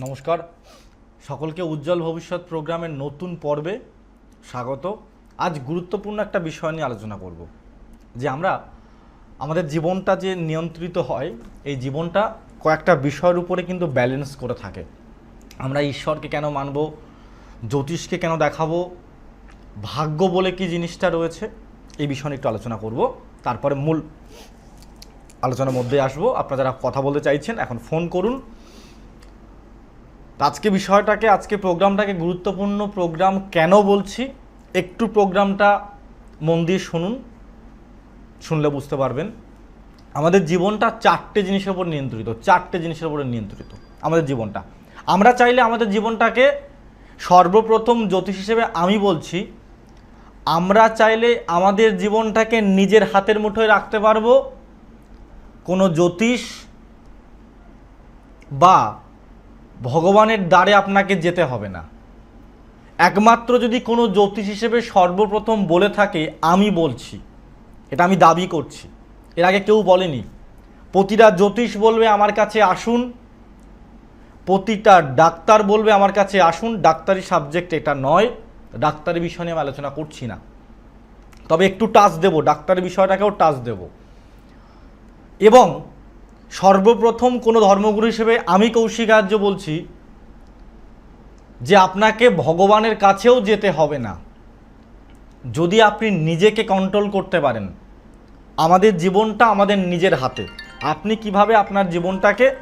নমস্কার। সকলকে উজ্জ্বল ভবিষ্যৎ প্রোগ্রামের নতুন পর্বে স্বাগত। আজ গুরুত্বপূর্ণ একটা বিষয় নিয়ে আলোচনা করব, যে আমরা আমাদের জীবনটা যে নিয়ন্ত্রিত হয়, এই জীবনটা কয়েকটা বিষয়ের উপরে কিন্তু ব্যালেন্স করে থাকে। আমরা ঈশ্বরকে কেন মানব, জ্যোতিষকে কেন দেখাবো, ভাগ্য বলে কি জিনিসটা রয়েছে, এই বিষয় নিয়ে একটু আলোচনা করব। তারপরে মূল আলোচনার মধ্যে আসব। আপনারা যারা কথা বলতে চাইছেন, এখন ফোন করুন। আজকে বিষয়টাকে, আজকে প্রোগ্রামটাকে গুরুত্বপূর্ণ প্রোগ্রাম কেন বলছি, একটু প্রোগ্রামটা মন দিয়ে শুনুন, শুনলে বুঝতে পারবেন। আমাদের জীবনটা চারটে জিনিসের উপর নিয়ন্ত্রিত, চারটে জিনিসের উপরে নিয়ন্ত্রিত আমাদের জীবনটা। আমরা চাইলে আমাদের জীবনটাকে সর্বপ্রথম জ্যোতিষ হিসেবে আমি বলছি, আমরা চাইলে আমাদের জীবনটাকে নিজের হাতের মুঠোয় রাখতে পারব কোনো জ্যোতিষ বা ভগবানের দ্বারে আপনাকে যেতে হবে না। একমাত্র যদি কোনো জ্যোতিষ হিসেবে সর্বপ্রথম বলে থাকে, আমি বলছি। এটা আমি দাবি করছি। এর আগে কেউ বলেনি। প্রতিটা জ্যোতিষ বলবে আমার কাছে আসুন। প্রতিটা ডাক্তার বলবে আমার কাছে আসুন। ডাক্তারি সাবজেক্ট এটা নয়। ডাক্তারি বিষয় নিয়ে আমি আলোচনা করছি না। তবে একটু টাচ দেব। ডাক্তারি বিষয়টাকেও টাচ দেব। এবং সর্বপ্রথম কোনো ধর্মগুরু হিসেবে আমি কৌশিকার্য বলছি যে আপনাকে ভগবানের কাছেও যেতে হবে না। যদি আপনি নিজেকে কন্ট্রোল করতে পারেন, আমাদের জীবনটা আমাদের নিজের হাতে। আপনি কীভাবে আপনার জীবনটাকে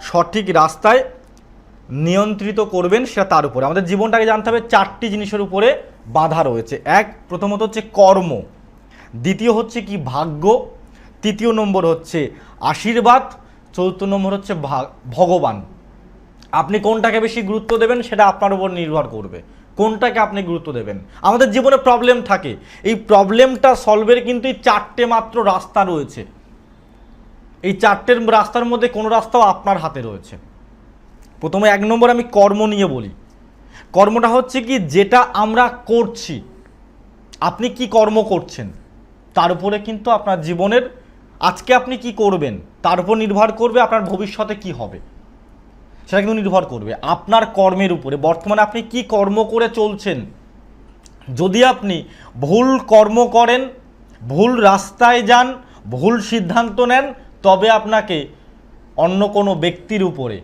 সঠিক রাস্তায় নিয়ন্ত্রিত করবেন সেটা তার উপরে। আমাদের জীবনটাকে জানতে হবে চারটি জিনিসের উপরে বাধা রয়েছে। এক, প্রথমত হচ্ছে কর্ম। দ্বিতীয় হচ্ছে কি ভাগ্য। তৃতীয় নম্বর হচ্ছে আশীর্বাদ, চতুর্থ নম্বর হচ্ছে ভগবান। আপনি কোনটাকে বেশি গুরুত্ব দেবেন সেটা আপনার উপর নির্ভর করবে। কোনটাকে আপনি গুরুত্ব দেবেন? আমাদের জীবনে প্রবলেম থাকে। এই প্রবলেমটা সলভের কিন্তু এই চারটে মাত্র রাস্তা রয়েছে। এই চারটের রাস্তার মধ্যে কোনো রাস্তাও আপনার হাতে রয়েছে। প্রথমে এক নম্বর আমি কর্ম নিয়ে বলি। কর্মটা হচ্ছে কি, যেটা আমরা করছি, আপনি কি কর্ম করছেন, তার উপরে কিন্তু আপনার জীবনের আজকে আপনি কি করবেন? তার উপর নির্ভর করবে আপনার ভবিষ্যতে কি হবে। সেটা কিন্তু নির্ভর করবে। আপনার কর্মের উপরে। বর্তমানে আপনি কি কর্ম করে চলছেন? যদি আপনি ভুল কর্ম করেন, ভুল রাস্তায় যান, ভুল সিদ্ধান্ত নেন, তবে আপনাকে অন্য কোনো ব্যক্তির উপরে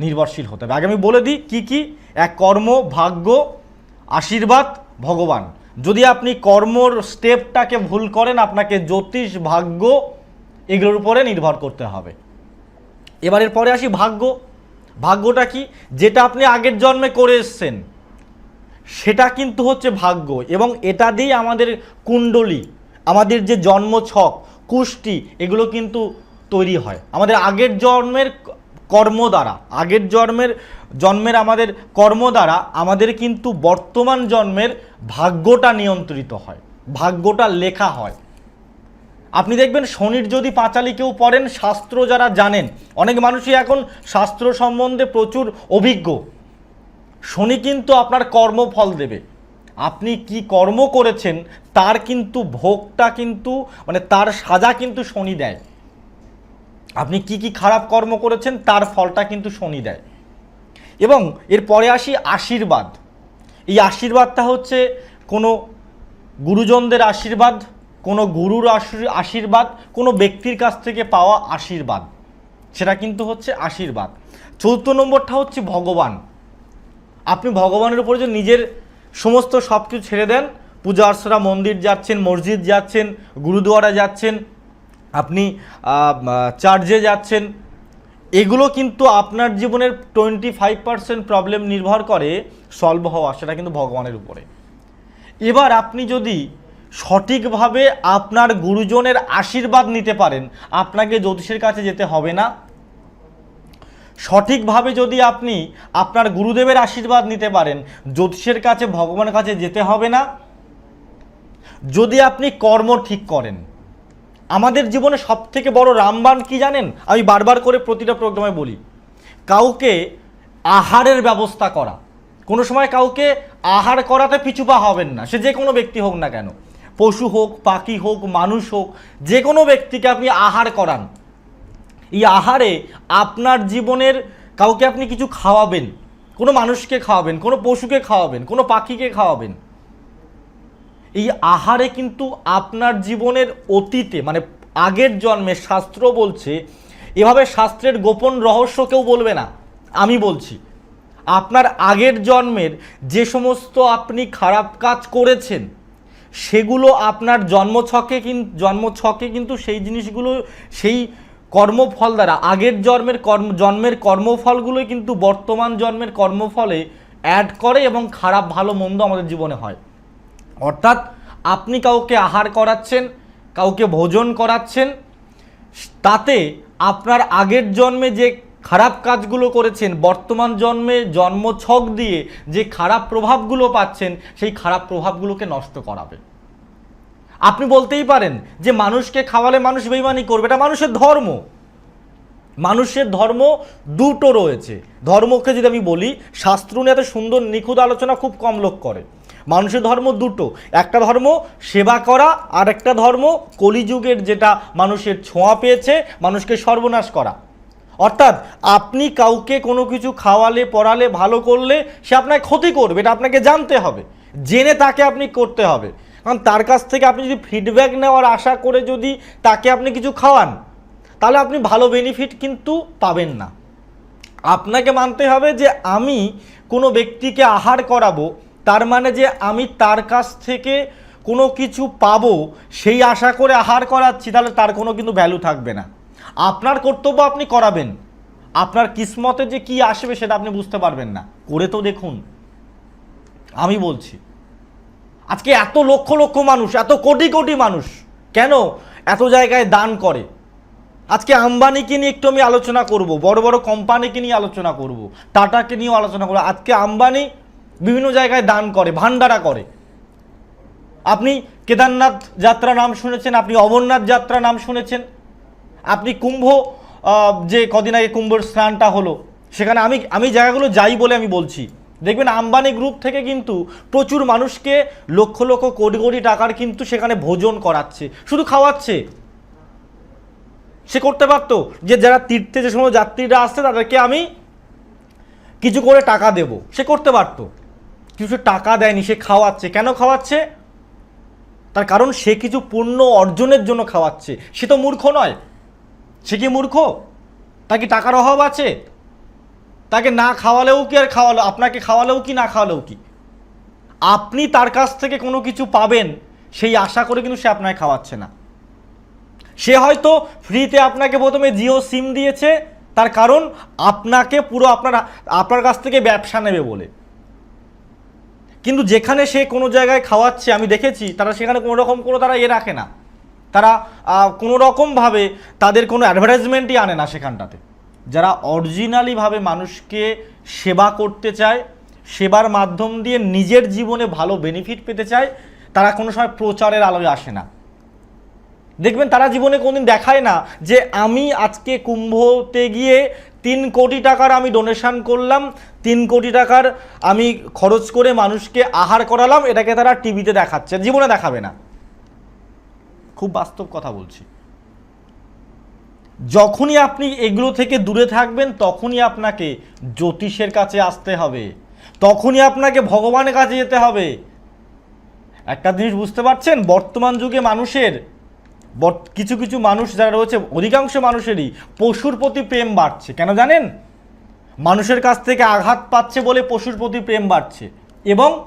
নির্ভরশীল হতে হবে। আগে আমি বলে দিই, কি কি? এক কর্ম, ভাগ্য, আশীর্বাদ, ভগবান। যদি আপনি কর্মর স্টেপটাকে ভুল করেন, আপনাকে জ্যোতিষ ভাগ্য এগুলোর উপরে নির্ভর করতে হবে। এবারের পরে আসি ভাগ্য। ভাগ্যটা কি? যেটা আপনি আগের জন্মে করে এসছেন, সেটা কিন্তু হচ্ছে ভাগ্য এবং এটা দিয়েই আমাদের কুণ্ডলী, আমাদের যে জন্ম ছক কুষ্টি, এগুলো কিন্তু তৈরি হয়। আমাদের আগের জন্মের কর্ম দ্বারা। আগের জন্মের জন্মের আমাদের কর্ম দ্বারা আমাদের কিন্তু বর্তমান জন্মের ভাগ্যটা নিয়ন্ত্রিত হয়, ভাগ্যটা লেখা হয়। আপনি দেখবেন শনির যদি পাঁচালি কেউ পড়েন, শাস্ত্র যারা জানেন, অনেক মানুষই এখন শাস্ত্র সম্বন্ধে প্রচুর অভিজ্ঞ। শনি কিন্তু আপনার কর্মফল দেবে। আপনি কি কর্ম করেছেন, তার কিন্তু ভোগটা কিন্তু মানে তার সাজা কিন্তু শনি দেয়। আপনি কি কি খারাপ কর্ম করেছেন, তার ফলটা কিন্তু শনি দেয়। এবং এরপরে আসি আশীর্বাদ। এই আশীর্বাদটা হচ্ছে কোনো গুরুজনদের আশীর্বাদ, কোনো গুরুর আশীর- আশীর্বাদ, কোনো ব্যক্তির কাছ থেকে পাওয়া আশীর্বাদ। সেটা কিন্তু হচ্ছে আশীর্বাদ। চতুর্থ নম্বরটা হচ্ছে ভগবান। আপনি ভগবানের উপরে যে নিজের সমস্ত সব কিছু ছেড়ে দেন, পূজা অর্চনা, মন্দির যাচ্ছেন, মসজিদ যাচ্ছেন, গুরুদুয়ারা যাচ্ছেন আপনি আহ, যাচ্ছেন এগুলো কিন্তু আপনার জীবনের টোয়েন্টি ফাইভ পার্সেন্ট প্রবলেম নির্ভর করে সলভ হওয়া সেটা কিন্তু ভগবানের উপরে। এবার আপনি যদি সঠিকভাবে আপনার গুরুজনের আশীর্বাদ নিতে পারেন আপনাকে জ্যোতিষের কাছে যেতে হবে না। সঠিকভাবে যদি আপনি আপনার গুরুদেবের আশীর্বাদ নিতে পারেন জ্যোতিষের কাছে ভগবানের কাছে যেতে হবে না। যদি আপনি কর্ম ঠিক করেন আমাদের জীবনে সব থেকে বড় রামবান কি জানেন? আমি বারবার করে প্রতিটা প্রোগ্রামে বলি, কাউকে আহারের ব্যবস্থা করা। কোনো সময় কাউকে আহার করাতে পিছুপা হবেন না, সে যে কোনো ব্যক্তি হোক না কেন। পশু হোক, পাখি হোক, মানুষ হোক যে কোনো ব্যক্তিকে আপনি আহার করান। এই আহারে আপনার জীবনের কাউকে আপনি কিছু খাওয়াবেন। কোনো মানুষকে খাওয়াবেন, কোনো পশুকে খাওয়াবেন, কোনো পাখিকে খাওয়াবেন। এই আহারে কিন্তু আপনার জীবনের অতীতে মানে আগের জন্মে শাস্ত্র বলছে, এভাবে শাস্ত্রের গোপন রহস্য কেউ বলবে না। আমি বলছি, আপনার আগের জন্মের যে সমস্ত আপনি খারাপ কাজ করেছেন, সেগুলো আপনার জন্মছকে কিন্তু জন্মছকে কিন্তু সেই জিনিসগুলো, সেই কর্মফল দ্বারা, আগের জন্মের কর্ম, জন্মের কর্মফলগুলোই কিন্তু বর্তমান জন্মের কর্মফলে অ্যাড করে এবং খারাপ, ভালো, মন্দ আমাদের জীবনে হয়। অর্থাৎ আপনি কাউকে আহার করাচ্ছেন, কাউকে ভোজন করাচ্ছেন, তাতে আপনার আগের জন্মে যে খারাপ কাজগুলো করেছেন, বর্তমান জন্মে জন্মছক দিয়ে যে খারাপ প্রভাবগুলো পাচ্ছেন, সেই খারাপ প্রভাবগুলোকে নষ্ট করাবে। আপনি বলতেই পারেন যে মানুষকে খাওয়ালে মানুষ বেইমানি করবে, এটা মানুষের ধর্ম। মানুষের ধর্ম দুটো রয়েছে। ধর্মকে যদি আমি বলি, শাস্ত্র নিয়ে এত সুন্দর নিখুঁত আলোচনা খুব কম লোক করে। মানুষের ধর্ম দুটো। একটা ধর্ম সেবা করা আর একটা ধর্ম কলিযুগের যেটা মানুষের ছোঁয়া পেয়েছে, মানুষকে সর্বনাশ করা। অর্থাৎ আপনি কাউকে কোনো কিছু খাওয়ালে, পড়ালে, ভালো করলে সে আপনাকে ক্ষতি করবে, এটা আপনাকে জানতে হবে। জেনে তাকে আপনি করতে হবে। কারণ তার কাছ থেকে আপনি যদি ফিডব্যাক নেওয়ার আশা করে যদি তাকে আপনি কিছু খাওয়ান, তাহলে আপনি ভালো বেনিফিট কিন্তু পাবেন না। আপনাকে মানতে হবে যে আমি কোনো ব্যক্তিকে আহার করাবো তার মানে যে আমি তার কাছ থেকে কোনো কিছু পাবো, সেই আশা করে আহার করাচ্ছি, তাহলে তার কোনো কিন্তু ভ্যালু থাকবে না। আপনার কর্তব্য আপনি করাবেন। আপনার কিসমতে যে কি আসবে সেটা আপনি বুঝতে পারবেন না। করে তো দেখুন। আমি বলছি, আজকে এত লক্ষ লক্ষ মানুষ, এত কোটি কোটি মানুষ, কেন এত জায়গায় দান করে? আজকে আম্বানিকে নিয়ে একটু আমি আলোচনা করব, বড় বড় কোম্পানিকে নিয়ে আলোচনা করব, টাটাকে নিয়েও আলোচনা করব। আজকে আম্বানি বিভিন্ন জায়গায় দান করে ভান্ডারা করে। আপনি কেদারনাথ যাত্রা নাম শুনেছেন, আপনি অমরনাথ যাত্রা নাম শুনেছেন। আপনি কুম্ভ যে কদিন আগে কুম্ভর স্নানটা হলো, সেখানে আমি আমি জায়গাগুলো যাই বলে আমি বলছি। দেখবেন আম্বানি গ্রুপ থেকে কিন্তু প্রচুর মানুষকে লক্ষ লক্ষ কোটি কোটি টাকার কিন্তু সেখানে ভোজন করাচ্ছে, শুধু খাওয়াচ্ছে। সে করতে পারতো, যে যারা তীর্থে যে সময় যাত্রীরা আসছে, তাদেরকে আমি কিছু করে টাকা দেব, সে করতে পারতো। কিছু টাকা দেয়নি, সে খাওয়াচ্ছে। কেন খাওয়াচ্ছে? তার কারণ সে কিছু পূর্ণ অর্জনের জন্য খাওয়াচ্ছে। সে তো মূর্খ নয়। সে কি মূর্খ? তার কি টাকার অভাব আছে? তাকে না খাওয়ালেও কি আর খাওয়ালো? আপনাকে খাওয়ালেও কি, না খাওয়ালেও কি? আপনি তার কাছ থেকে কোনো কিছু পাবেন, সেই আশা করে কিন্তু সে আপনাকে খাওয়াচ্ছে না। সে হয়তো ফ্রিতে আপনাকে প্রথমে জিও সিম দিয়েছে, তার কারণ আপনাকে পুরো আপনার আপনার কাছ থেকে ব্যবসা নেবে বলে। কিন্তু যেখানে সে কোনো জায়গায় খাওয়াচ্ছে, আমি দেখেছি, তারা সেখানে কোনো রকম কোনো তারা ইয়ে রাখে না। তারা কোনো রকমভাবে তাদের কোনো অ্যাডভার্টাইজমেন্টই আনে না সেখানটাতে। যারা অরিজিনালিভাবে মানুষকে সেবা করতে চায়, সেবার মাধ্যম দিয়ে নিজের জীবনে ভালো বেনিফিট পেতে চায়, তারা কোনো সময় প্রচারের আলোয় আসে না। দেখবেন তারা জীবনে কোনদিন দেখায় না যে আমি আজকে কুম্ভতে গিয়ে তিন কোটি টাকার আমি ডোনেশন করলাম, তিন কোটি টাকার আমি খরচ করে মানুষকে আহার করালাম, এটাকে তারা টিভিতে দেখাচ্ছে, জীবনে দেখাবে না। খুব বাস্তব কথা বলছি। যখনই আপনি এগুলো থেকে দূরে থাকবেন, তখনই আপনাকে জ্যোতিষের কাছে আসতে হবে, তখনই আপনাকে ভগবানের কাছে যেতে হবে। একটা জিনিস বুঝতে পারছেন? বর্তমান যুগে মানুষের কিছু কিছু মানুষ যারা রয়েছে, অধিকাংশ মানুষেরই পশুর প্রতি প্রেম বাড়ছে। কেন জানেন? মানুষের কাছ থেকে আঘাত পাচ্ছে বলে পশুর প্রতি প্রেম বাড়ছে। এবং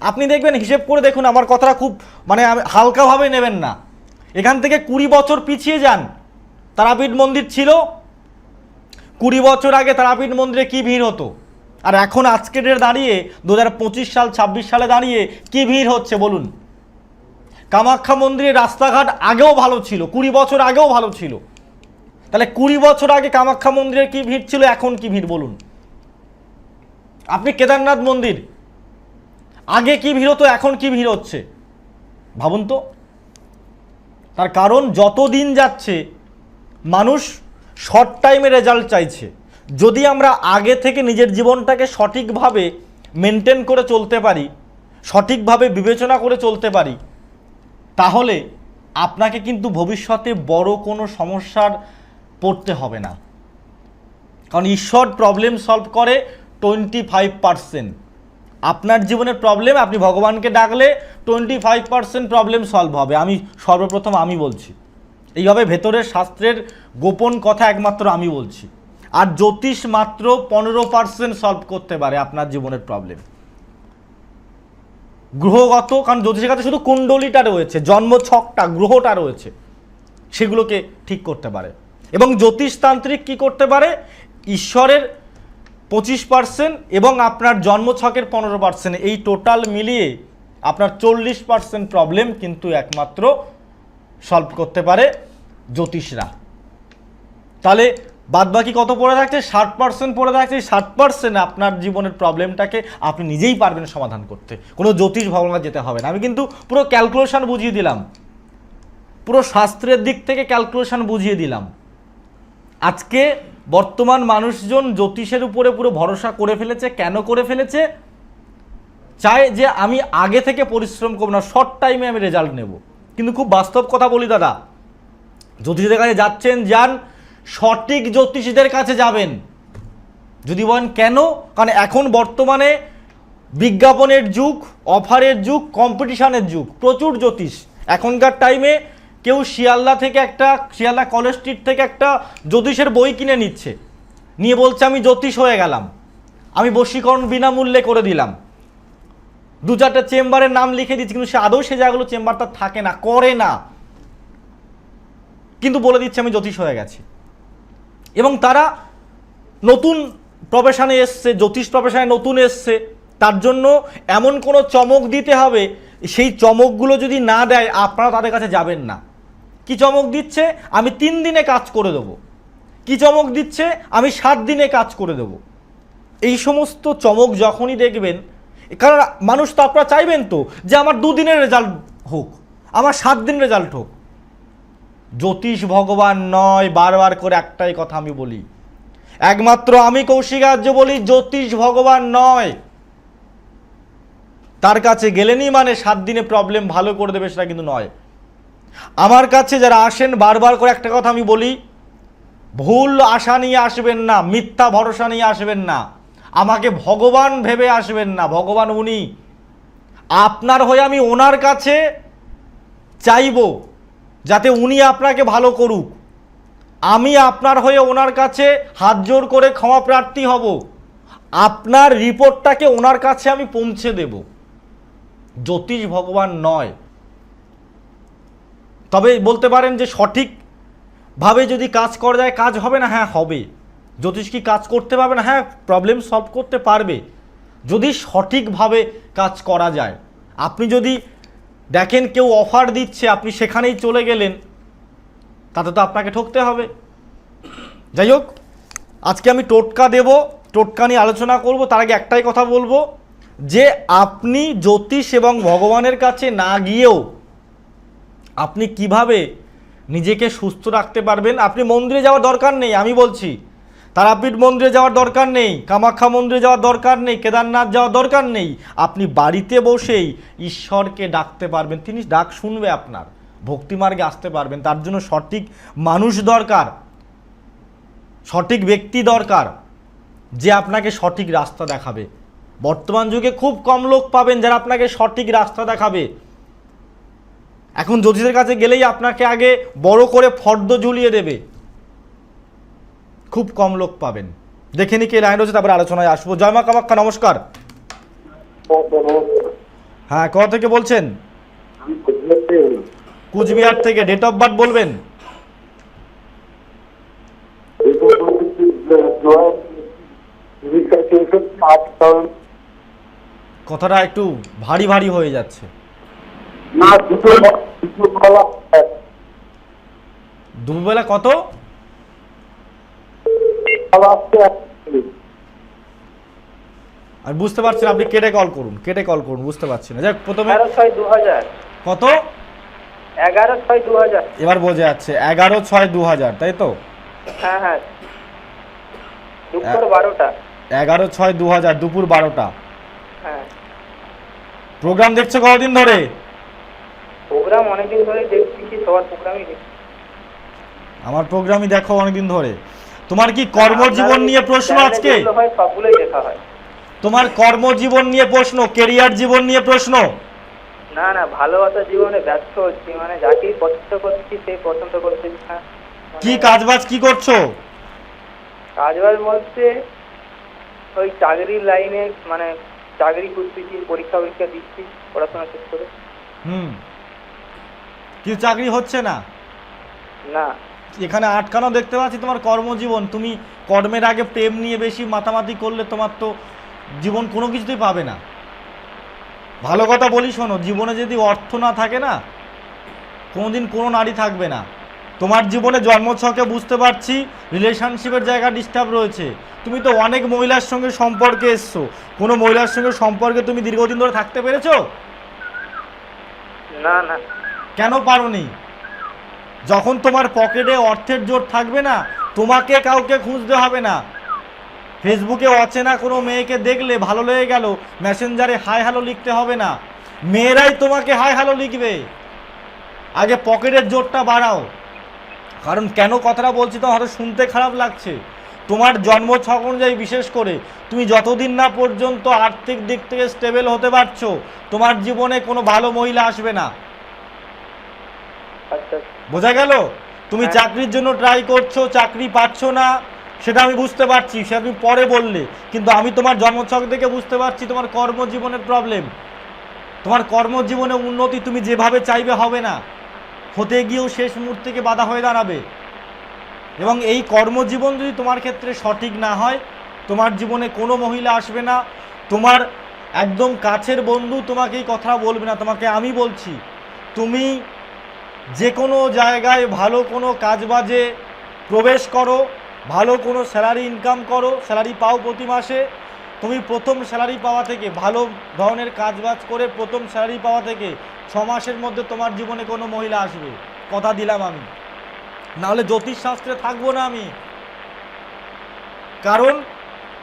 আপনি দেখবেন, হিসেব করে দেখুন, আমার কথাটা খুব মানে হালকাভাবে নেবেন না। এখান থেকে কুড়ি বছর পিছিয়ে যান। তারাপীঠ মন্দির ছিল। কুড়ি বছর আগে তারাপীঠ মন্দিরে কি ভিড় হতো? আর এখন আজকের দাঁড়িয়ে, দু হাজার পঁচিশ সাল, ছাব্বিশ সালে দাঁড়িয়ে কি ভিড় হচ্ছে বলুন? কামাখ্যা মন্দিরের রাস্তাঘাট আগেও ভালো ছিল, কুড়ি বছর আগেও ভালো ছিল। তাহলে কুড়ি বছর আগে কামাখ্যা মন্দিরের কি ভিড় ছিল, এখন কি ভিড় বলুন? আপনি কেদারনাথ মন্দির, আগে কি ভিড় হতো, এখন কি ভিড় হচ্ছে? ভাবুন তো। তার কারণ যত দিন যাচ্ছে, মানুষ শর্ট টাইমে রেজাল্ট চাইছে। যদি আমরা আগে থেকে নিজের জীবনটাকে সঠিকভাবে মেনটেন করে চলতে পারি, সঠিকভাবে বিবেচনা করে চলতে পারি তাহলে আপনাকে কিন্তু ভবিষ্যতে বড় কোনো সমস্যার পড়তে হবে না। কারণ ঈশ্বর প্রবলেম সলভ করে টোয়েন্টি ফাইভ আপনার জীবনের প্রবলেম আপনি ভগবানকে ডাকলে twenty five percent problem solve হবে। আমি সর্বপ্রথম আমি বলছি। এইভাবে ভেতরের শাস্ত্রের গোপন কথা একমাত্র আমি বলছি। আর জ্যোতিষ মাত্র পনেরো পার্সেন্ট সলভ করতে পারে আপনার জীবনের প্রবলেম গ্রহগত, কারণ জ্যোতিষের কাছে শুধু কুণ্ডলিটা রয়েছে জন্ম ছকটা গ্রহটা রয়েছে, সেগুলোকে ঠিক করতে পারে। এবং জ্যোতিষতান্ত্রিক কি করতে পারে? ঈশ্বরের পঁচিশ পার্সেন্ট এবং আপনার জন্মছকের পনেরো পার্সেন্ট এই টোটাল মিলিয়ে আপনার চল্লিশ পার্সেন্ট প্রবলেম কিন্তু একমাত্র সলভ করতে পারে জ্যোতিষরা। তাহলে বাদবাকি কত পড়ে থাকছে? ষাট পার্সেন্ট পড়ে থাকছে। ষাট পার্সেন্ট আপনার জীবনের প্রবলেমটাকে আপনি নিজেই পারবেন সমাধান করতে। কোনো জ্যোতিষ ভগবান যেতে হবে না। আমি কিন্তু পুরো ক্যালকুলেশন বুঝিয়ে দিলাম। পুরো শাস্ত্রের দিক থেকে ক্যালকুলেশন বুঝিয়ে দিলাম। আজকে বর্তমান মানুষজন জ্যোতিষের উপরে পুরো ভরসা করে ফেলেছে। কেন করে ফেলেছে? চায় যে আমি আগে থেকে পরিশ্রম করব না শর্ট টাইমে আমি রেজাল্ট নেব। কিন্তু খুব বাস্তব কথা বলি দাদা। জ্যোতিষীদের কাছে যাচ্ছেন, যান সঠিক জ্যোতিষীদের কাছে যাবেন। যদি বলেন কেন? কারণ এখন বর্তমানে বিজ্ঞাপনের যুগ, অফারের যুগ, কম্পিটিশানের যুগ, প্রচুর জ্যোতিষ। এখনকার টাইমে কেউ শিয়ালদা থেকে একটা, শিয়ালদা কলেজ স্ট্রিট থেকে একটা জ্যোতিষের বই কিনে নিচ্ছে। নিয়ে বলছে, আমি জ্যোতিষ হয়ে গেলাম। আমি বশীকরণ বিনামূল্যে করে দিলাম। দু চারটা চেম্বারের নাম লিখে দিচ্ছি, কিন্তু সে আদৌ সে জায়গাগুলো চেম্বারটা থাকে না, করে না। কিন্তু বলে দিচ্ছে, আমি জ্যোতিষ হয়ে গেছি। এবং তারা নতুন প্রফেশনে এসছে, জ্যোতিষ প্রফেশনে নতুন এসছে। তার জন্য এমন কোনো চমক দিতে হবে, সেই চমকগুলো যদি না দেয়, আপনারা তাদের কাছে যাবেন না। কি চমক দিচ্ছে? আমি তিন দিনে কাজ করে দেবো। কি চমক দিচ্ছে? আমি সাত দিনে কাজ করে দেবো। এই সমস্ত চমক যখনই দেখবেন, কারণ মানুষ তো আপনারা চাইবেন তো, যে আমার দুদিনের রেজাল্ট হোক, আমার সাত দিন রেজাল্ট হোক। জ্যোতিষ ভগবান নয়, বারবার করে একটাই কথা আমি বলি। একমাত্র আমি কৌশিকার্য বলি, জ্যোতিষ ভগবান নয়। তার কাছে গেলেনই মানে সাত দিনে প্রবলেম ভালো করে দেবে সেটা কিন্তু নয়। আমার কাছে যারা আসেন, বারবার করে একটা কথা আমি বলি, ভুল আশা নিয়ে আসবেন না, মিথ্যা ভরসা নিয়ে আসবেন না। আমাকে ভগবান ভেবে আসবেন না, ভগবান উনি। আপনার হয়ে আমি ওনার কাছে চাইব। যাতে উনি আপনাকে ভালো করুক। আমি আপনার হয়ে ওনার কাছে হাত জোর করে ক্ষমা প্রার্থী হব। আপনার রিপোর্টটাকে ওনার কাছে আমি পৌঁছে দেব। জ্যোতিষ ভগবান নয়। তবে বলতে পারেন যে সঠিকভাবে যদি কাজ করা যায়, কাজ হবে না হ্যাঁ হবে। জ্যোতিষ কি কাজ করতে পারবে না? হ্যাঁ প্রবলেম সলভ করতে পারবে। যদি সঠিকভাবে কাজ করা যায়। আপনি যদি দেখেন কেউ অফার দিচ্ছে, আপনি সেখানেই চলে গেলেন, তাতে তো আপনাকে ঠকতে হবে। যাই হোক, আজকে আমি টোটকা দেব, টোটকা নিয়ে আলোচনা করব, তার আগে একটাই কথা বলব, যে আপনি জ্যোতিষ এবং ভগবানের কাছে না গিয়েও আপনি কীভাবে নিজেকে সুস্থ রাখতে পারবেন, আপনি মন্দিরে যাওয়ার দরকার নেই, আমি বলছি। তারাপীঠ মন্দিরে যাওয়ার দরকার নেই, কামাখ্যা মন্দিরে যাওয়ার দরকার নেই, কেদারনাথ যাওয়ার দরকার নেই। আপনি বাড়িতে বসেই ঈশ্বরকে ডাকতে পারবেন। তিনি ডাক শুনবে আপনার ভক্তিমার্গে আসতে পারবেন। তার জন্য সঠিক মানুষ দরকার, সঠিক ব্যক্তি দরকার, যে আপনাকে সঠিক রাস্তা দেখাবে। বর্তমান যুগে খুব কম লোক পাবেন যারা আপনাকে সঠিক রাস্তা দেখাবে। এখন জ্যোতিষের কাছে গেলেই আপনাকে আগে বড় করে ফর্দ ঝুলিয়ে দেবে। খুব কম লোক পাবেন। দেখে নি কে লাইন রয়েছে তারপরে আলোচনায় আসব। জয় মা কামাখ্যা নমস্কার। হ্যাঁ কোথা থেকে বলছেন? কোচবিহার থেকে ডেট অফ বার্থ বলবেন? কথাটা একটু ভারী ভারী হয়ে যাচ্ছে। দুবেলা কত? আমি বুঝতে পারছি না আপনি কেটে কল করুন কেটে কল করুন বুঝতে পারছি না। যাক প্রথমে কত? এগারো ছয় দু হাজার। এবার বোঝা যাচ্ছে এগারো ছয় দু হাজার তাই তো? হ্যাঁ হ্যাঁ। দুপুর বারোটা। এগারো ছয় দু হাজার দুপুর বারোটা। হ্যাঁ। প্রোগ্রাম দেখছ কতদিন ধরে? প্রোগ্রাম অনেকদিন ধরে দেখছি সবার প্রোগ্রামই দেখছি। আমার প্রোগ্রামই দেখো অনেকদিন ধরে। তোমার কি কর্মজীবন নিয়ে প্রশ্ন আজকে? হয় সবগুলোই দেখা হয়। তোমার কর্মজীবন নিয়ে প্রশ্ন কেরিয়ার জীবন নিয়ে প্রশ্ন? না না ভালোবাসা জীবনে ব্যর্থ হচ্ছি মানে যাকেই পছন্দ করছি সেই পছন্দ করছি না। কি কাজবাজ কি করছ? কাজ বাজ বলতে ওই চাকরির লাইনে মানে চাকরি খুঁজতেছি পরীক্ষা পরীক্ষা দিচ্ছি পড়াশোনা শেষ করে। হুম। কিছু চাকরি হচ্ছে না? না। এখানে আটকানো দেখতে পাচ্ছি তোমার কর্মজীবন। তুমি কর্মের আগে প্রেম নিয়ে বেশি মাতামাতি করলে তোমার তো জীবন কোনো কিছুতেই পাবে না। ভালো কথা বলি শোনো জীবনে যদি অর্থ না থাকে না কোনোদিন কোনো নারী থাকবে না। তোমার জীবনে জন্মছকে বুঝতে পারছি রিলেশনশিপের জায়গা ডিস্টার্ব রয়েছে। তুমি তো অনেক মহিলার সঙ্গে সম্পর্কে এসছো। কোনো মহিলার সঙ্গে সম্পর্কে তুমি দীর্ঘদিন ধরে থাকতে পেরেছ? না না। কেন পারো পারোনি? যখন তোমার পকেটে অর্থের জোর থাকবে না, তোমাকে কাউকে খুঁজতে হবে না। ফেসবুকে অচেনা কোনো মেয়েকে দেখলে ভালো লেগে গেল, মেসেঞ্জারে হাই হ্যালো লিখতে হবে না। মেয়েরাই তোমাকে হাই হ্যালো লিখবে। আগে পকেটের জোরটা বাড়াও। কারণ কেন কথাটা বলছি তো হয়তো শুনতে খারাপ লাগছে। তোমার জন্ম ছক অনুযায়ী বিশেষ করে, তুমি যতদিন না পর্যন্ত আর্থিক দিক থেকে স্টেবল হতে পারছ, তোমার জীবনে কোনো ভালো মহিলা আসবে না। বোঝা গেল? তুমি হ্যাঁ। চাকরির জন্য ট্রাই করছ চাকরি পাচ্ছ না সেটা আমি বুঝতে পারছি সেটা তুমি পরে বললে। কিন্তু আমি তোমার জন্মছক দেখে বুঝতে পারছি তোমার কর্মজীবনের প্রবলেম তোমার কর্মজীবনে উন্নতি তুমি যেভাবে চাইবে হবে না। হতে গিয়েও শেষ মুহূর্ত থেকে বাধা হয়ে দাঁড়াবে। এবং এই কর্মজীবন যদি তোমার ক্ষেত্রে সঠিক না হয় তোমার জীবনে কোনো মহিলা আসবে না। তোমার একদম কাছের বন্ধু তোমাকে এই কথা বলবে না তোমাকে আমি বলছি। তুমি যে কোনো জায়গায় ভালো কোনো কাজবাজে প্রবেশ করো, ভালো কোনো স্যালারি ইনকাম করো স্যালারি পাও প্রতি মাসে। তুমি প্রথম স্যালারি পাওয়া থেকে ভালো ধরনের কাজবাজ করে প্রথম স্যালারি পাওয়া থেকে ছ মাসের মধ্যে তোমার জীবনে কোনো মহিলা আসবে। কথা দিলাম আমি। নাহলে জ্যোতিষশাস্ত্রে থাকব না আমি। কারণ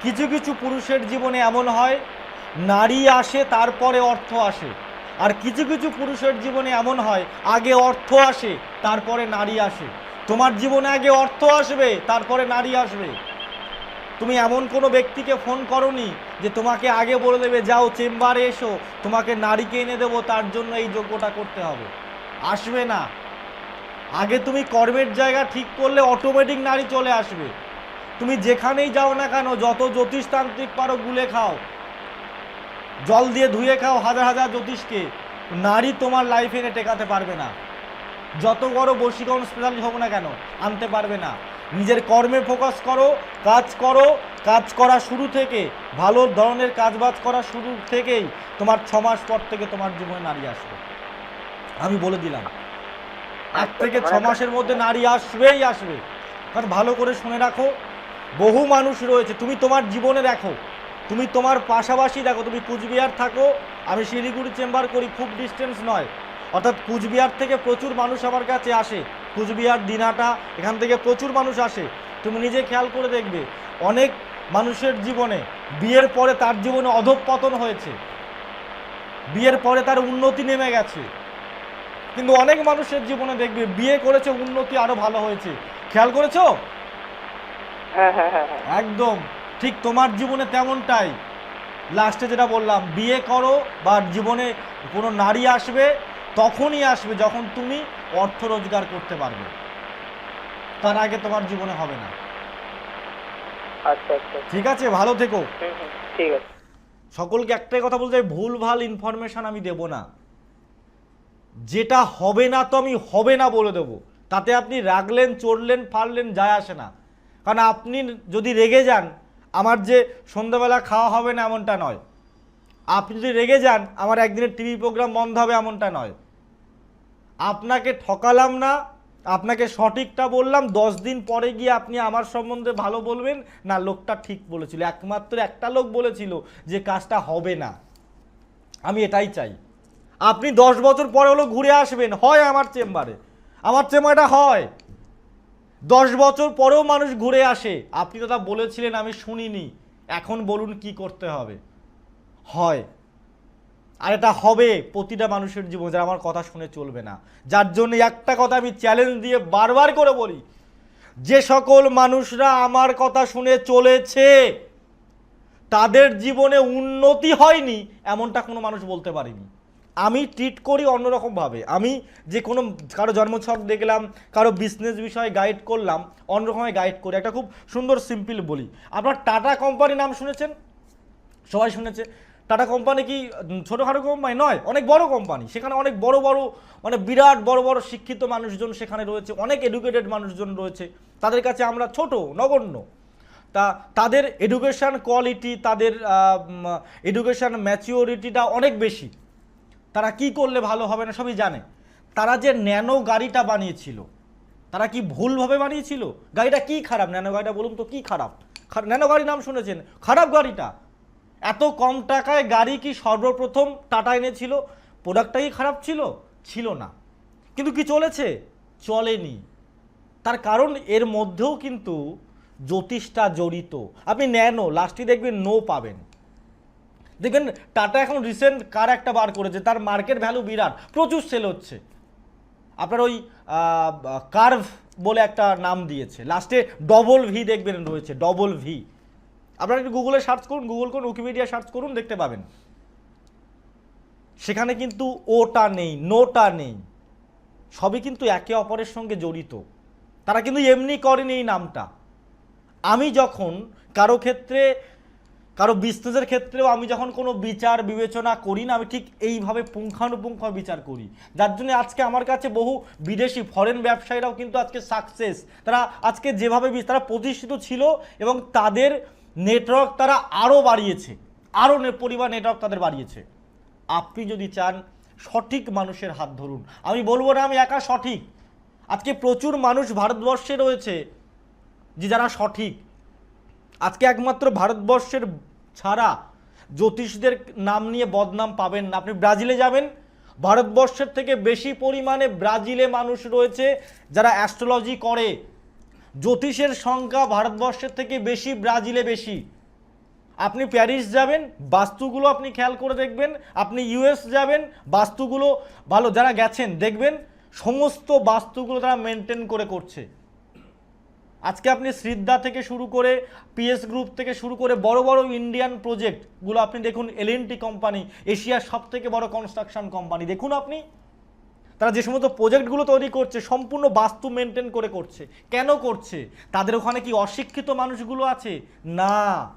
কিছু কিছু পুরুষের জীবনে এমন হয়, নারী আসে তারপরে অর্থ আসে। আর কিছু কিছু পুরুষের জীবনে এমন হয়, আগে অর্থ আসে, তারপরে নারী আসে। তোমার জীবনে আগে অর্থ আসবে, তারপরে নারী আসবে। তুমি এমন কোনো ব্যক্তিকে ফোন করনি যে তোমাকে আগে বলে দেবে, যাও চেম্বারে এসো, তোমাকে নারীকে এনে দেবো, তার জন্য এই যোগ্যটা করতে হবে আসবে না। আগে তুমি কর্মের জায়গা ঠিক করলে অটোমেটিক নারী চলে আসবে। তুমি যেখানেই যাও না কেন, যত জ্যোতিষতান্ত্রিক পারো গুলে খাও। জল দিয়ে ধুয়ে খাও হাজার হাজার জ্যোতিষকে। নারী তোমার লাইফে এনে টেকাতে পারবে না। যত বড় বশীকরণ স্পেশালিস্ট হোক না কেন, আনতে পারবে না। নিজের কর্মে ফোকাস করো, কাজ করো, কাজ করা শুরু থেকে, ভালো ধরনের কাজবাজ করা শুরু থেকেই তোমার ছ মাস পর থেকে তোমার জীবনে নারী আসবে। আমি বলে দিলাম, এক থেকে ছ মাসের মধ্যে নারী আসবেই আসবে। কারণ ভালো করে শুনে রাখো, বহু মানুষ রয়েছে, তুমি তোমার জীবনে দেখো। তুমি তোমার পাশাপাশি দেখো তুমি কুচবিহার থাকো আমি শিলিগুড়ি চেম্বার করি খুব ডিস্টেন্স নয়। অর্থাৎ কুচবিহার থেকে প্রচুর মানুষ আমার কাছে আসে। কুচবিহার দিনাটা এখান থেকে প্রচুর মানুষ আসে। তুমি নিজে খেয়াল করে দেখবে অনেক মানুষের জীবনে বিয়ের পরে তার জীবনে অধঃপতন হয়েছে। বিয়ের পরে তার উন্নতি নেমে গেছে। কিন্তু অনেক মানুষের জীবনে দেখবে বিয়ে করেছে উন্নতি আরও ভালো হয়েছে। খেয়াল করেছ? হ্যাঁ হ্যাঁ হ্যাঁ হ্যাঁ। একদম। ঠিক তোমার জীবনে তেমনটাই। লাস্টে যেটা বললাম বিয়ে করো বা জীবনে কোনো নারী আসবে তখনই আসবে যখন তুমি অর্থ রোজগার করতে পারবে। তার আগে তোমার জীবনে হবে না। আচ্ছা আচ্ছা। ঠিক আছে? ভালো থেকো। ঠিক আছে। সকলকে একটাই কথা বলতে ভুল ভালো ইনফরমেশন আমি দেব না। যেটা হবে না তো আমি হবে না বলে দেব। তাতে আপনি রাগলেন চড়লেন ফাড়লেন যায় আসে না। কারণ আপনি যদি রেগে যান আমার যে সন্ধ্যাবেলা খাওয়া হবে না এমনটা নয়। আপনি যদি রেগে যান, আমার একদিনের টিভি প্রোগ্রাম বন্ধ হবে এমনটা নয়। আপনাকে ঠকালাম না, আপনাকে সঠিকটা বললাম, দশ দিন পরে গিয়ে আপনি আমার সম্বন্ধে ভালো বলবেন। না, লোকটা ঠিক বলেছিল, একমাত্র একটা লোক বলেছিল যে কাজটা হবে না। আমি এটাই চাই। আপনি দশ বছর পরে হলো ঘুরে আসবেন, হয় আমার চেম্বারে। আমার চেম্বারটা হয়। দশ বছর পরেও মানুষ ঘুরে আসে। আপনি তা বলেছিলেন, আমি শুনিনি। এখন বলুন কি করতে হবে? হয়। আর এটা হবে প্রতিটা মানুষের জীবন, যারা আমার কথা শুনে চলবে না। যার জন্য একটা কথা আমি চ্যালেঞ্জ দিয়ে বারবার করে বলি, যে সকল মানুষরা আমার কথা শুনে চলেছে, তাদের জীবনে উন্নতি হয়নি, এমনটা কোনো মানুষ বলতে পারেনি। আমি ট্রিট করি অন্যরকমভাবে। আমি যে কোনো কারও জন্মছক দেখলাম, কারও বিজনেস বিষয়ে গাইড করলাম, অন্যরকমভাবে গাইড করি। একটা খুব সুন্দর সিম্পল বলি। আপনার টাটা কোম্পানি নাম শুনেছেন? সবাই শুনেছে। টাটা কোম্পানি কি ছোটোখাটো কোম্পানি নয়, অনেক বড় কোম্পানি সেখানে অনেক বড় বড় মানে বিরাট, বড় বড় শিক্ষিত মানুষজন সেখানে রয়েছে, অনেক এডুকেটেড মানুষজন রয়েছে। তাদের কাছে আমরা ছোট, নগণ্য। তা তাদের এডুকেশান কোয়ালিটি তাদের এডুকেশান ম্যাচিওরিটিটা অনেক বেশি। তারা কি করলে ভালো হবে না সবই জানে। তারা যে ন্যানো গাড়িটা বানিয়েছিল, তারা কি ভুলভাবে বানিয়েছিল? গাড়িটা কি খারাপ? ন্যানো গাড়িটা বলুন তো কি খারাপ? ন্যানো গাড়ি নাম শুনেছেন? খারাপ গাড়িটা। এত কম টাকায় গাড়ি কি সর্বপ্রথম টাটা এনেছিল? প্রোডাক্টটা কি খারাপ ছিল? ছিল না। কিন্তু কি চলেছে? চলেনি। তার কারণ এর মধ্যেও কিন্তু জ্যোতিষটা জড়িত। আপনি ন্যানো, লাস্টে দেখবেন নো পাবেন। দেখবেন টাটা এখন রিসেন্ট কার একটা বার করেছে, তার মার্কেট ভ্যালু বিরাট, প্রচুর সেল হচ্ছে। আপনার ওই কার্ভ বলে একটা নাম দিয়েছে। লাস্টে ডবল ভি দেখবেন রয়েছে ডবল ভি আপনারা একটু গুগলে সার্চ করুন গুগল করুন উইকিপিডিয়া সার্চ করুন, দেখতে পাবেন। সেখানে কিন্তু ওটা নেই, নোটা নেই। সবই কিন্তু একে অপরের সঙ্গে জড়িত। তারা কিন্তু এমনি করেনি এই নামটা। আমি যখন কারও ক্ষেত্রে কারও বিজনেসের ক্ষেত্রেও আমি যখন কোনো বিচার বিবেচনা করি না, আমি ঠিক এইভাবে পুঙ্খানুপুঙ্খ বিচার করি। যার জন্য আজকে আমার কাছে বহু বিদেশি ফরেন ব্যবসায়ীরাও কিন্তু আজকে সাকসেস তারা আজকে যেভাবে তারা প্রতিষ্ঠিত ছিল এবং তাদের নেটওয়ার্ক তারা আরও বাড়িয়েছে। আরও পরিবার নেটওয়ার্ক তাদের বাড়িয়েছে। আপনি যদি চান সঠিক মানুষের হাত ধরুন। আমি বলব না আমি একা সঠিক। আজকে প্রচুর মানুষ ভারতবর্ষে রয়েছে যে যারা সঠিক। আজকে একমাত্র ভারতবর্ষের ছাড়া জ্যোতিষদের নাম নিয়ে বদনাম পাবেন না। আপনি ব্রাজিলে যাবেন, ভারতবর্ষের থেকে বেশি পরিমাণে ব্রাজিলে মানুষ রয়েছে যারা অ্যাস্ট্রোলজি করে। জ্যোতিষের সংখ্যা ভারতবর্ষের থেকে বেশি, ব্রাজিলে বেশি। আপনি প্যারিস যাবেন, বাস্তুগুলো আপনি খেয়াল করে দেখবেন। আপনি ইউএস যাবেন, বাস্তুগুলো ভালো যারা গেছেন, দেখবেন সমস্ত বাস্তুগুলো তারা মেনটেন করে করছে। আজকে আপনি শ্রদ্ধা থেকে শুরু করে পিএস গ্রুপ থেকে শুরু করে বড় বড় ইন্ডিয়ান প্রজেক্টগুলো আপনি দেখুন এলএনটি কোম্পানি এশিয়ার সব থেকে বড় কনস্ট্রাকশন কোম্পানি দেখুন আপনি, তারা যে সমস্ত প্রজেক্টগুলো তৈরি করছে, সম্পূর্ণ বাস্তু মেনটেন করে করছে। কেন করছে? তাদের ওখানে কি অশিক্ষিত মানুষগুলো আছে? না।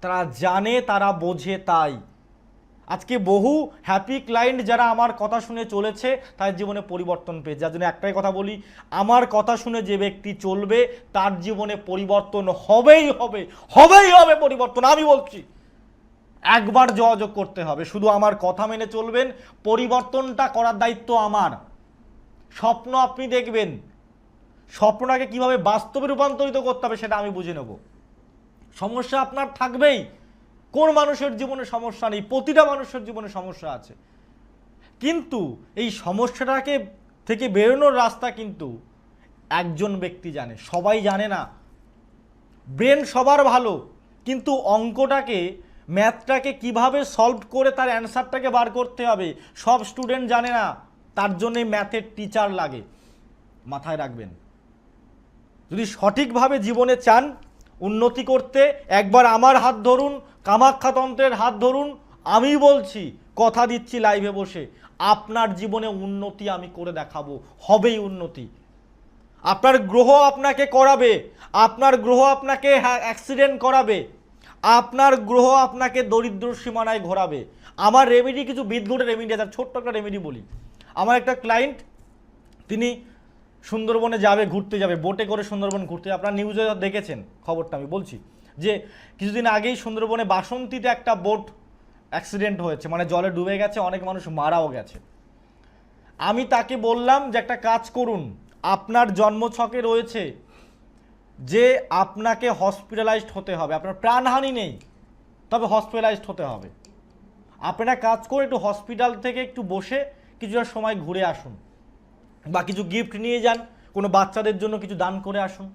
তারা জানে, তারা বোঝে তাই। আজকে বহু হ্যাপি ক্লায়েন্ট যারা আমার কথা শুনে চলেছে, তার জীবনে পরিবর্তন পেয়েছে। যার জন্য একটাই কথা বলি, আমার কথা শুনে যে ব্যক্তি চলবে, তার জীবনে পরিবর্তন হবেই হবে হবেই হবে পরিবর্তন, আমি বলছি। একবার যোগাযোগ করতে হবে, শুধু আমার কথা মেনে চলবেন, পরিবর্তনটা করার দায়িত্ব আমার। স্বপ্ন আপনি দেখবেন, স্বপ্নটাকে কীভাবে বাস্তবে রূপান্তরিত করতে হবে সেটা আমি বুঝে নেব। সমস্যা আপনার থাকবেই কোন মানুষের জীবনে সমস্যা নেই, প্রতিটা মানুষের জীবনে সমস্যা আছে। কিন্তু এই সমস্যাটাকে থেকে বেরোনোর রাস্তা কিন্তু একজন ব্যক্তি জানে, সবাই জানে না। ব্রেন সবার ভালো, কিন্তু অঙ্কটাকে, ম্যাথটাকে কীভাবে সলভ করে তার অ্যান্সারটাকে বার করতে হবে, সব স্টুডেন্ট জানে না, তার জন্যে ম্যাথের টিচার লাগে। মাথায় রাখবেন। যদি সঠিকভাবে জীবনে চান উন্নতি করতে, একবার আমার হাত ধরুন কামাখ্যাতন্ত্রের হাত ধরুন, আমি বলছি, কথা দিচ্ছি লাইভে বসে। আপনার জীবনে উন্নতি আমি করে দেখাবো, হবেই উন্নতি। আপনার গ্রহ আপনাকে করাবে, আপনার গ্রহ আপনাকে অ্যাক্সিডেন্ট করাবে, আপনার গ্রহ আপনাকে দরিদ্র সীমানায় ঘোরাবে। আমার রেমেডি কিছু বিদঘুটে রেমেডি আছে, ছোট্ট একটা রেমেডি বলি। আমার একটা ক্লায়েন্ট তিনি সুন্দরবনে যাবে, ঘুরতে যাবে বোটে করে সুন্দরবন ঘুরতে। আপনারা নিউজে দেখেছেন খবরটা, আমি বলছি। যে কিছুদিন আগেই সুন্দরবনে বাসন্তীতে একটা বোট অ্যাক্সিডেন্ট হয়েছে মানে জলে ডুবে গেছে, অনেক মানুষ মারাও গেছে। আমি তাকে বললাম যে একটা কাজ করুন, আপনার জন্মছকে রয়েছে যে আপনাকে হসপিটালাইজড হতে হবে, আপনার প্রাণহানি নেই, তবে হসপিটালাইজড হতে হবে। আপনারা কাজ করে একটু হসপিটাল থেকে একটু বসে কিছুটা সময় ঘুরে আসুন, বা কিছু গিফট নিয়ে যান, কোনো বাচ্চাদের জন্য কিছু দান করে আসুন।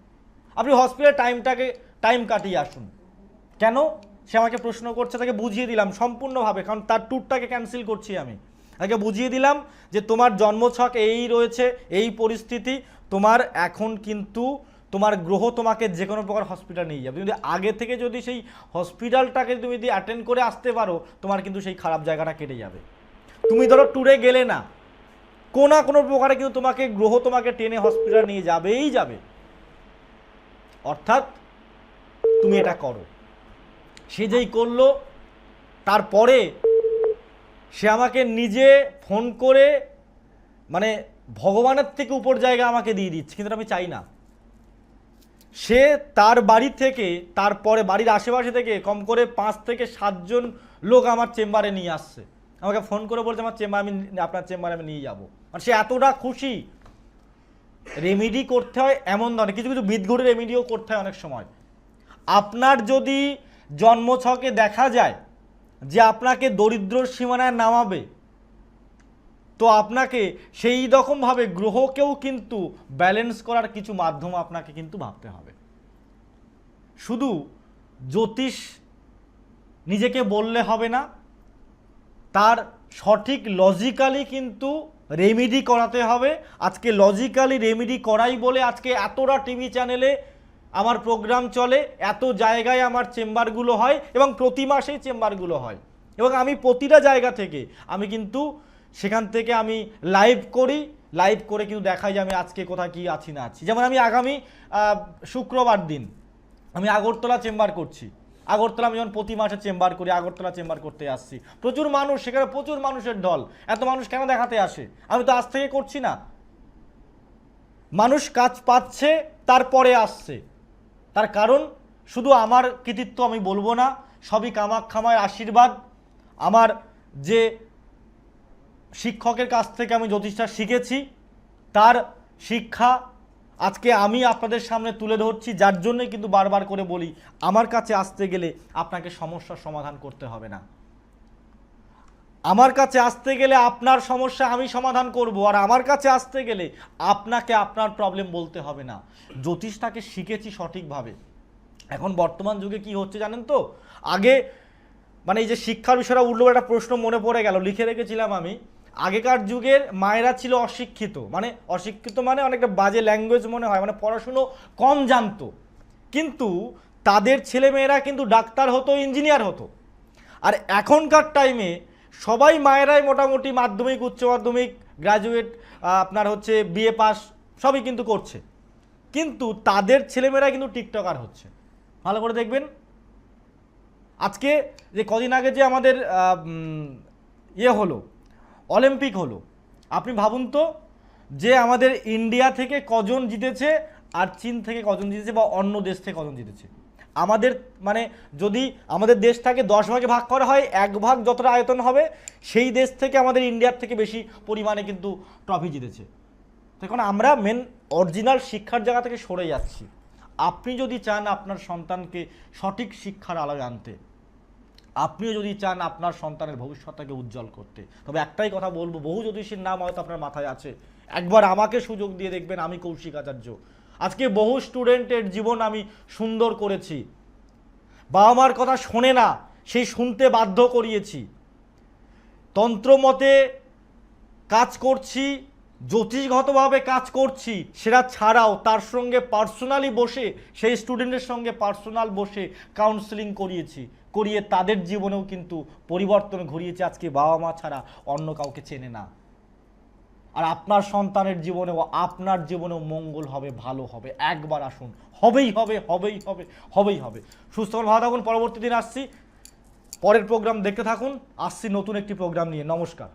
আপনি হসপিটালে টাইমটাকে টাইম কাটিয়ে আসুন। কেন? সে আমাকে প্রশ্ন করছে, তাকে বুঝিয়ে দিলাম সম্পূর্ণভাবে, কারণ তার ট্যুরটাকে ক্যান্সেল করছি আমি। তাকে বুঝিয়ে দিলাম যে তোমার জন্মছক এই রয়েছে, এই পরিস্থিতি, তোমার এখন কিন্তু তোমার গ্রহ তোমাকে যে কোনো প্রকার হসপিটাল নিয়ে যাবে। তুমি যদি আগে থেকে যদি সেই হসপিটালটাকে তুমি যদি অ্যাটেন্ড করে আসতে পারো, তোমার কিন্তু সেই খারাপ জায়গাটা কেটে যাবে। তুমি ধরো ট্যুরে গেলে না, কোনো কোনো প্রকারে কিন্তু তোমাকে গ্রহ তোমাকে টেনে হসপিটাল নিয়ে যাবেই যাবে। অর্থাৎ তুমি এটা করো। সে যেই করল, তারপরে সে আমাকে নিজে ফোন করে মানে ভগবানের থেকে উপর জায়গা আমাকে দিয়ে দিচ্ছে, কিন্তু আমি চাই না। সে তার বাড়ি থেকে, তারপরে বাড়ির আশেপাশে থেকে, কম করে পাঁচ থেকে সাতজন লোক আমার চেম্বারে নিয়ে আসছে। আমাকে ফোন করে বলছে, আমার চেম্বার, আমি আপনার চেম্বারে আমি নিয়ে যাব। মানে সে এতটা খুশি। রেমিডি করতে হয় এমন ধরনের, কিছু কিছু বিদঘুরে রেমিডিও করতে হয় অনেক সময়। আপনার যদি জন্মছকে দেখা যায় যে আপনাকে দরিদ্র সীমানায় নামাবে, তো আপনাকে সেই রকমভাবে গ্রহকেও কিন্তু ব্যালেন্স করার কিছু মাধ্যম আপনাকে কিন্তু ভাবতে হবে। শুধু জ্যোতিষ নিজেকে বললে হবে না, তার সঠিক লজিক্যালি কিন্তু রেমিডি করাতে হবে। আজকে লজিক্যালি রেমিডি করাই বলে আজকে এতটা টিভি চ্যানেলে আমার প্রোগ্রাম চলে, এত জায়গায় আমার চেম্বারগুলো হয় এবং প্রতি মাসেই চেম্বারগুলো হয়। এবং আমি প্রতিটা জায়গা থেকে, আমি কিন্তু সেখান থেকে আমি লাইভ করি লাইভ করে কিন্তু দেখাই যে আমি আজকে কোথায় কি আছি না আছি। যেমন আমি আগামী শুক্রবার দিন আমি আগরতলা চেম্বার করছি। আগরতলা আমি যেমন প্রতি মাসে চেম্বার করি, আগরতলা চেম্বার করতে আসছি। প্রচুর মানুষ, সেখানে প্রচুর মানুষের ঢল। এত মানুষ কেন দেখাতে আসে? আমি তো আজ থেকে করছি না। মানুষ কাজ পাচ্ছে, তারপরে আসছে। তার কারণ, শুধু আমার কৃতিত্ব আমি বলব না, সবই কামাক্ষামায় আশীর্বাদ। আমার যে শিক্ষকের কাছ থেকে আমি জ্যোতিষটা শিখেছি, তার শিক্ষা আজকে আমি আপনাদের সামনে তুলে ধরছি, যার জন্যই কিন্তু বারবার করে বলি, আমার কাছে আসতে গেলে আপনাকে সমস্যার সমাধান করতে হবে না। আমার কাছে আসতে গেলে আপনার সমস্যা আমি সমাধান করব, আর আমার কাছে আসতে গেলে আপনাকে আপনার প্রবলেম বলতে হবে না। জ্যোতিষটাকে শিখেছি সঠিকভাবে। এখন বর্তমান যুগে কি হচ্ছে জানেন তো? আগে মানে এই যে শিক্ষার বিষয়টা উঠল, একটা প্রশ্ন মনে পড়ে গেল, লিখে রেখেছিলাম আমি। আগেকার যুগের মায়েরা ছিল অশিক্ষিত মানে অশিক্ষিত মানে অনেকটা বাজে ল্যাঙ্গুয়েজ মনে হয় মানে পড়াশুনো কম জানতো। কিন্তু তাদের ছেলেমেয়েরা কিন্তু ডাক্তার হতো, ইঞ্জিনিয়ার হতো। আর এখনকার টাইমে সবাই মায়েরাই মোটামুটি মাধ্যমিক, উচ্চ মাধ্যমিক গ্র্যাজুয়েট আপনার হচ্ছে বিএ পাস সবই কিন্তু করছে। কিন্তু তাদের ছেলেমেয়েরা কিন্তু টিকটকার হচ্ছে। ভালো করে দেখবেন। আজকে যে কদিন আগে যে আমাদের ইয়ে হলো, অলিম্পিক হলো, আপনি ভাবুন তো যে আমাদের ইন্ডিয়া থেকে কজন জিতেছে আর চীন থেকে কজন জিতেছে বা অন্য দেশ থেকে কজন জিতেছে। আমাদের মানে যদি আমাদের দেশটাকে দশ ভাগে ভাগ করা হয়, এক ভাগ যতটা আয়তন হবে, সেই দেশ থেকে আমাদের ইন্ডিয়ার থেকে বেশি পরিমাণে কিন্তু ট্রফি জিতেছে। তখন আমরা মেন অরিজিনাল শিক্ষার জায়গা থেকে সরে যাচ্ছি। আপনি যদি চান আপনার সন্তানকে সঠিক শিক্ষার আলোয় আনতে, আপনিও যদি চান আপনার সন্তানের ভবিষ্যৎটাকে উজ্জ্বল করতে, তবে একটাই কথা বলব, বহু জ্যোতিষীর নাম হয়তো আপনার মাথায় আছে। একবার আমাকে সুযোগ দিয়ে দেখবেন, আমি কৌশিক আচার্য। আজকে বহু স্টুডেন্টের জীবন আমি সুন্দর করেছি। বাবা মার কথা শোনে না সেই শুনতে বাধ্য করিয়েছি। তন্ত্রমতে কাজ করছি, জ্যোতিষগতভাবে কাজ করছি, সেটা ছাড়াও তার সঙ্গে পার্সোনালি বসে, সেই স্টুডেন্টের সঙ্গে পার্সোনাল বসে কাউন্সেলিং করিয়েছি, করিয়ে তাদের জীবনেও কিন্তু পরিবর্তন ঘটিয়েছে। আজকে বাবা মা ছাড়া অন্য কাউকে চেনে না। আর আপনার সন্তানের জীবনেও, আপনার জীবনেও মঙ্গল হবে, ভালো হবে। একবার আসুন। হবেই হবে হবেই হবে হবেই হবে। সুস্থ ভালো থাকুন। পরবর্তী দিন আসছি। পরের প্রোগ্রাম দেখতে থাকুন। আসছি নতুন একটি প্রোগ্রাম নিয়ে। নমস্কার।